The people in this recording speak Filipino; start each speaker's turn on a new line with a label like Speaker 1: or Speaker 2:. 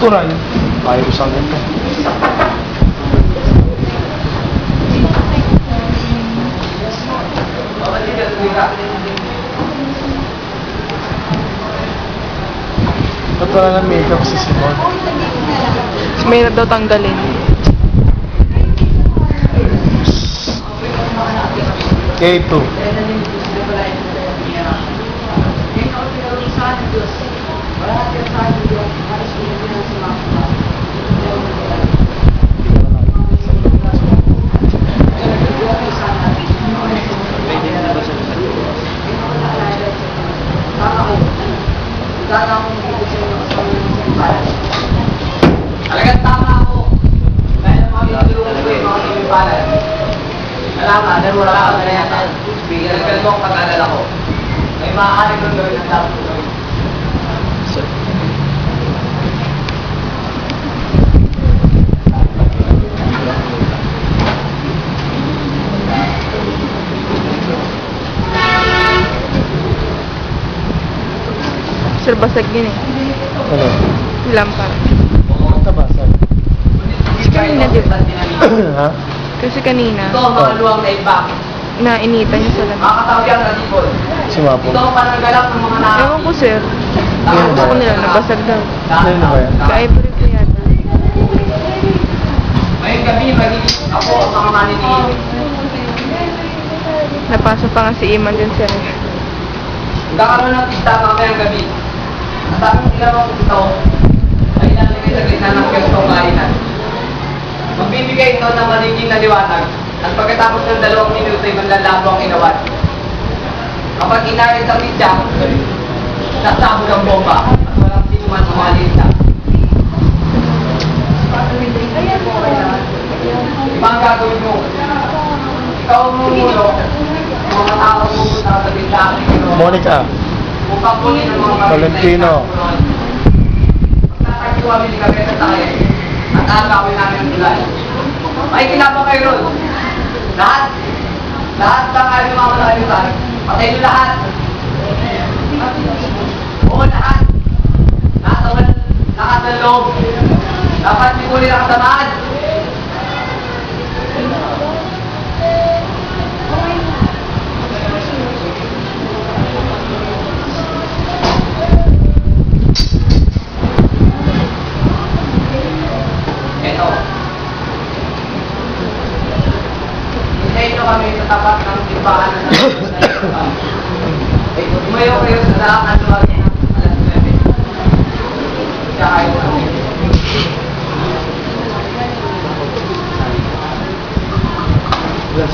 Speaker 1: Natural. Virus ang ito. Ba't wala ng makeup si Simon?
Speaker 2: Mahirap daw tanggalin.
Speaker 1: K2.
Speaker 3: Wala ka na yata. Bigyan ka mo ang pag-alala ko. May maaari kong gawin ang dapat ko gawin.
Speaker 2: Sir, basag yun eh.
Speaker 1: Ano?
Speaker 2: Lampara.
Speaker 1: Ang tabasan.
Speaker 2: Kanina, di ba?
Speaker 1: ha?
Speaker 2: Kasi kanina,
Speaker 3: Ito ang mga luwang na iba.
Speaker 2: nainitan niya sa lamig.
Speaker 3: Mga katawiang na tipon.
Speaker 1: Sumapong.
Speaker 3: Ito ang pananggalap ng mga na...
Speaker 2: Ewan ko, sir.
Speaker 1: Ba?
Speaker 2: Ako nila, nabasag daw.
Speaker 1: Ano ba yan?
Speaker 2: Ka-ivory ko yata.
Speaker 3: Ngayong gabi, magiging ako ang mga maninihin.
Speaker 2: Napasok pa nga si Iman din, sir.
Speaker 3: Magkakaroon ng pista mamayang gabi. At ang ginawang ito ay Magbibigay ito ng maliging na liwanag at pagkatapos ng dalawang minuto ay manlalabo ang inawan. Kapag inarit ang media, sasabog ang bomba at walang sinuman umalita. Iba ang gagawin mo. Ikaw ang mumulo. Ang mga tao pupunta sa bintang
Speaker 1: Monica.
Speaker 3: Ang mga
Speaker 1: Valentino.
Speaker 3: Pagkakagawa ni Gabeta tayo at agawin namin ang tulay. May kinapa kayo ron. Lahat. Lahat ng aming mga malalitan. Patay nyo lahat. Oo, lahat. Lahat ng lahat ng loob. Dapat di muli nakatamaan. Ito. Hintayin nyo kami sa tapat ng timbahan na sa Tumayo kayo sa daan luwag niya alas 9. Siya kami.